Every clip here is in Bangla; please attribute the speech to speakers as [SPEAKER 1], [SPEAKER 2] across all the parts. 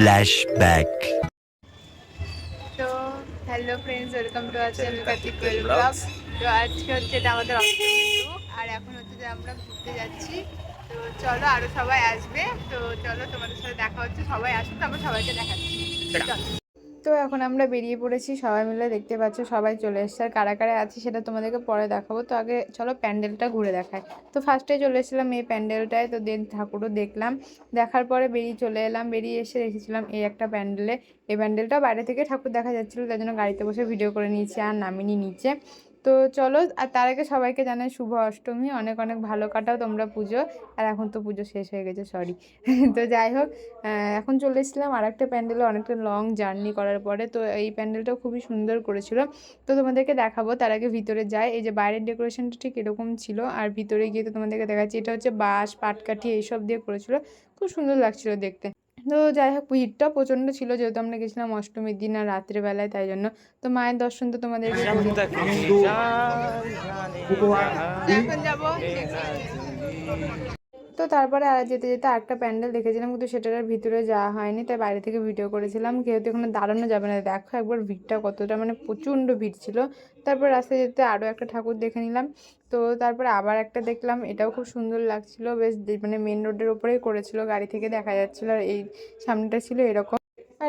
[SPEAKER 1] Flashback.
[SPEAKER 2] তো hello friends welcome to our channel Kartik blog তো আজকে হচ্ছে এটা আমাদের আর এখন হচ্ছে যে আমরা ঘুরতে যাচ্ছি। তো চলো আরও সবাই আসবে। তো চলো তোমাদের সাথে দেখা হচ্ছে। সবাই আসুন তারপর সবাইকে দেখাচ্ছি। চলো। তো এখন আমরা বেরিয়ে পড়েছি, সবাই মিলে দেখতে পাচ্ছ সবাই চলে এসছে। আর কারা কারা আছে সেটা তোমাদেরকে পরে দেখাবো। তো আগে চলো প্যান্ডেলটা ঘুরে দেখায় তো ফার্স্টে চলে এসেছিলাম এই প্যান্ডেলটায়, তো দেন ঠাকুরও দেখলাম। দেখার পরে বেরিয়ে চলে এলাম, বেরিয়ে এসে রেখেছিলাম এই একটা প্যান্ডেলে। এই প্যান্ডেলটা বাইরে থেকে ঠাকুর দেখা যাচ্ছিল তার জন্য গাড়িতে বসে ভিডিও করে নিয়েছি আর নামিনি নিচে। তো চলো, আর তার আগে সবাইকে জানাই শুভ অষ্টমী। অনেক অনেক ভালো কাটাও তোমরা পুজো। আর এখন তো পুজো শেষ হয়ে গেছে সরি তো যাই হোক এখন চলে এসেছিলাম আর একটা প্যান্ডেলে অনেকটা লং জার্নি করার পরে। তো এই প্যান্ডেলটাও খুবই সুন্দর করেছিল। তো তোমাদেরকে দেখাবো, তার আগে ভিতরে যাই। এই যে বাইরের ডেকোরেশনটা ঠিক এরকম ছিল। আর ভিতরে গিয়ে তো তোমাদেরকে দেখাচ্ছি, এটা হচ্ছে বাঁশ, পাটকাঠি, এইসব দিয়ে করেছিল। খুব সুন্দর লাগছিল দেখতে। তো যাই হোক ভিড়টা প্রচণ্ড ছিল যেহেতু আমরা গেছিলাম অষ্টমীর দিন আর রাত্রেবেলায় তাই জন্য। তো মায়ের দর্শন তো তোমাদের এখন যাব। তো তারপরে আর যেতে যেতে একটা প্যান্ডেল দেখেছিলাম, কিন্তু সেটার ভিতরে যাওয়া হয়নি, তাই বাইরে থেকে ভিডিও করেছিলাম। কেউ তো এখানে দাঁড়ানো যাবে না, দেখো একবার ভিড়টা কতটা মানে প্রচণ্ড ভিড় ছিল। তারপর রাস্তায় যেতে আরও একটা ঠাকুর দেখে নিলাম। তো তারপরে আবার একটা দেখলাম, এটাও খুব সুন্দর লাগছিল, বেশ মানে মেন রোডের ওপরেই করেছিল, গাড়ি থেকে দেখা যাচ্ছিল, আর এই সামনেটা ছিল এরকম।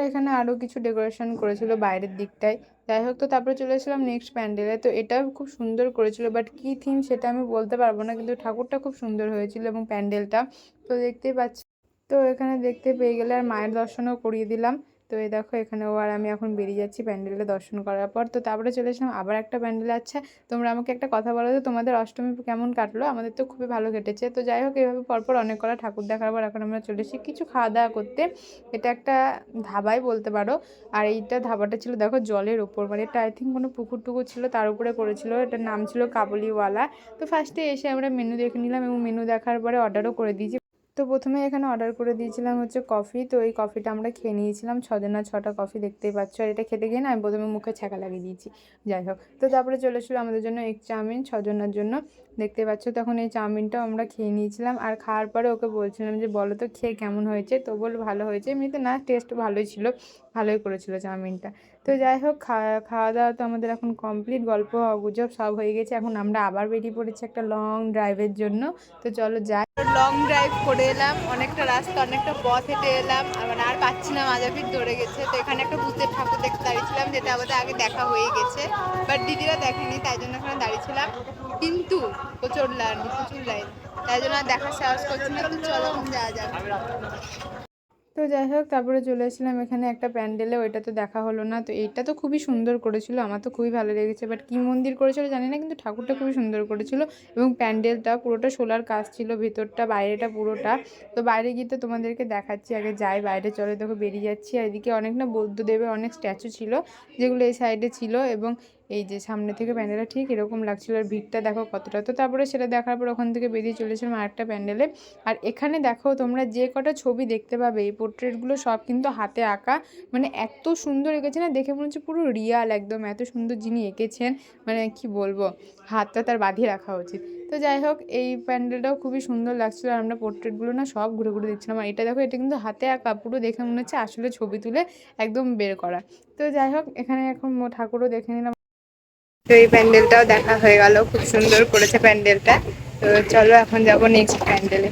[SPEAKER 2] এখানে আরও কিছু ডেকোরেশন করেছিল বাইরের দিকটায়। যাই হোক, তো তারপরে চলে এসেছিলাম নেক্সট প্যান্ডেলে তো এটাও খুব সুন্দর করেছিল বাট কী থিম সেটা আমি বলতে পারব না, কিন্তু ঠাকুরটা খুব সুন্দর হয়েছিল এবং প্যান্ডেলটা তো দেখতেই পাচ্ছি, তো এখানে দেখতে পেয়ে গেলে আর মায়ের দর্শনও করিয়ে দিলাম। তো এই দেখো এখানে ও আর আমি এখন বেরিয়ে যাচ্ছি প্যান্ডেলে দর্শন করার পর। তো তারপরে চলে এসলাম আবার একটা প্যান্ডেলে আচ্ছা তোমরা আমাকে একটা কথা বলো তো তোমাদের অষ্টমী কেমন কাটলো? আমাদের তো খুবই ভালো কেটেছে। তো যাই হোক এইভাবে পরপর অনেক কটা ঠাকুর দেখার পর এখন আমরা চলে এসেছি কিছু খাওয়া দাওয়া করতে। এটা একটা ধাবাই বলতে পারো। আর এইটা ধাবাটা ছিল দেখো জলের ওপর মানে এটা আই থিঙ্ক কোনো পুকুর টুকুর ছিল, তার উপরে করেছিল এটার নাম ছিল কাবুলিওয়ালা। তো ফার্স্টে এসে আমরা মেনু দেখে নিলাম এবং মেনু দেখার পরে অর্ডারও করে দিয়েছি। তো প্রথমে এখানে অর্ডার করে দিয়েছিলাম হচ্ছে কফি তো এই কফিটা আমরা খেয়ে নিয়েছিলাম। ছজনা ছটা কফি দেখতেই পাচ্ছ। আর এটা খেতে গিয়ে না আমি প্রথমে মুখে ছ্যাঁকা লাগিয়ে দিয়েছি। যাই হোক, তো তারপরে চলে এসেছিল আমাদের জন্য এক চাউমিন ছজনের জন্য। দেখতে পাচ্ছ তখন এই চাউমিনটাও আমরা খেয়ে নিয়েছিলাম। আর খাওয়ার পরে ওকে বলছিলাম যে, বলো তো খেয়ে কেমন হয়েছে? তো বল ভালো হয়েছে। এমনিতে না টেস্ট ভালোই ছিল, ভালোই করেছিল চাউমিনটা। তো যাই হোক, খাওয়া খাওয়া দাওয়া তো আমাদের এখন কমপ্লিট গল্প, গুজব সব হয়ে গেছে। এখন আমরা আবার বেরিয়ে পড়েছি একটা লং ড্রাইভের জন্য। তো চলো যাই। লং ড্রাইভ করে এলাম, অনেকটা রাস্তা, অনেকটা পথ হেঁটে এলাম মানে আর পাচ্ছি না মাজাভির ধরে গেছে। তো এখানে একটা ভূতের ঠাকুর দেখতে দাঁড়িয়েছিলাম, যেটা আমাদের আগে দেখা হয়ে গেছে বাট দিদিরা দেখেনি, তাই জন্য ওখানে দাঁড়িয়েছিলাম। কিন্তু প্রচুর লাইন প্রচুর লাইন তাই জন্য আর দেখার সাহস করছি না চলো যাওয়া যাক। তো যাই হোক, তারপরে চলে এসেছিলাম এখানে একটা প্যান্ডেলে ওইটা তো দেখা হলো না। তো এইটা তো খুবই সুন্দর করেছিল, আমার তো খুবই ভালো লেগেছে। বাট কী মন্দির করেছিল জানি না, কিন্তু ঠাকুরটা খুবই সুন্দর করেছিল এবং প্যান্ডেলটা পুরোটা সোলার কাজ ছিল, ভেতরটা, বাইরেটা পুরোটা। তো বাইরে গিয়ে তো তোমাদেরকে দেখাচ্ছি, আগে যাই, বাইরে চলে, দেখো বেরিয়ে যাচ্ছি। আর এদিকে অনেক না বৌদ্ধদেবের অনেক স্ট্যাচু ছিল, যেগুলো এই সাইডে ছিল এবং এই যে সামনে থেকে প্যান্ডেলটা ঠিক এরকম লাগছিল আর ভিড়টা দেখো কতটা। তো তারপরে সেটা দেখার পর ওখান থেকে বেরিয়ে চলেছিলাম আরেকটা প্যান্ডেলে। আর এখানে দেখো তোমরা যে কটা ছবি দেখতে পাবে, এই পোর্ট্রেটগুলো সব কিন্তু হাতে আঁকা। মানে এত সুন্দর এঁকেছে না, দেখে মনে হচ্ছে পুরো রিয়াল একদম। এত সুন্দর যিনি এঁকেছেন মানে কি বলব, হাতটা তার বাঁধিয়ে রাখা উচিত। তো যাই হোক, এই প্যান্ডেলটাও খুবই সুন্দর লাগছিল আর আমরা পোর্ট্রেটগুলো না সব ঘুরে ঘুরে দেখছিলাম। আর এটা দেখো, এটা কিন্তু হাতে আঁকা, পুরো দেখে মনে হচ্ছে আসলে ছবি তুলে একদম বের করা। তো যাই হোক, এখানে এখন ঠাকুরও দেখে নিলাম। তো এই প্যান্ডেলটাও দেখা হয়ে গেল, খুব সুন্দর করেছে প্যান্ডেলটা। তো চলো এখন যাব নেক্সট প্যান্ডেলে।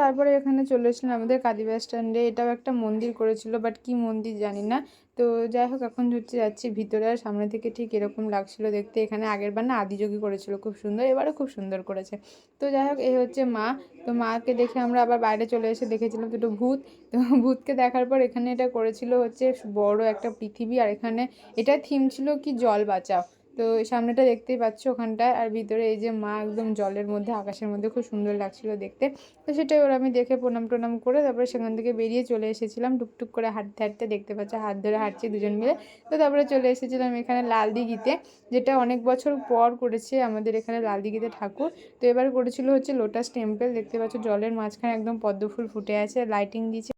[SPEAKER 2] তারপরে এখানে চলে এসেছিলাম আমাদের কাদিবা স্ট্যান্ডে। এটাও একটা মন্দির করেছিল বাট কি মন্দির জানি না। তো যাই হোক, এখন হচ্ছে যাচ্ছি ভিতরে। আর সামনে থেকে ঠিক এরকম লাগছিল দেখতে। এখানে আগের বার না আদিযোগী করেছিল, খুব সুন্দর। এবারও খুব সুন্দর করেছে। তো যাই হোক এই হচ্ছে মা। তো মাকে দেখে আমরা আবার বাইরে চলে এসে দেখেছিলাম দুটো ভূত। তো ভূতকে দেখার পর এখানে এটা করেছিল হচ্ছে বড় একটা পৃথিবী। আর এখানে এটা থিম ছিল কি, জল বাঁচাও। তো সামনেটা দেখতেই পাচ্ছ ওখানটায়। আর ভিতরে এই যে মা একদম জলের মধ্যে, আকাশের মধ্যে খুব সুন্দর লাগছিল দেখতে। তো সেটাই ওরা আমি দেখে প্রণাম টনাম করে তারপরে সেখান থেকে বেরিয়ে চলে এসেছিলাম। টুকটুক করে হাঁটতে হাঁটতে দেখতে পাচ্ছ হাত ধরে হাঁটছি দুজন মিলে। তো তারপরে চলে এসেছিলাম এখানে লাল দিঘিতে যেটা অনেক বছর পর করেছে আমাদের এখানে লাল দিঘিতে ঠাকুর। তো এবার করেছিল হচ্ছে লোটাস টেম্পল, দেখতে পাচ্ছ জলের মাঝখানে একদম পদ্মফুল ফুটে আছে, লাইটিং দিয়েছে।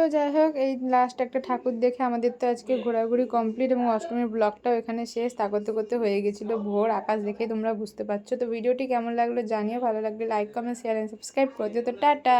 [SPEAKER 2] তো যাই হোক, এই লাস্ট একটা ঠাকুর দেখে আমাদের তো আজকে ঘোরাঘুরি কমপ্লিট এবং অষ্টমীর ব্লগটাও এখানে শেষ। তা করতে করতে হয়ে গেছিল ভোর, আকাশ দেখে তোমরা বুঝতে পারছ। তো ভিডিওটি কেমন লাগল জানিও, ভালো লাগলে like comment share and subscribe করে দিও। তো টাটা!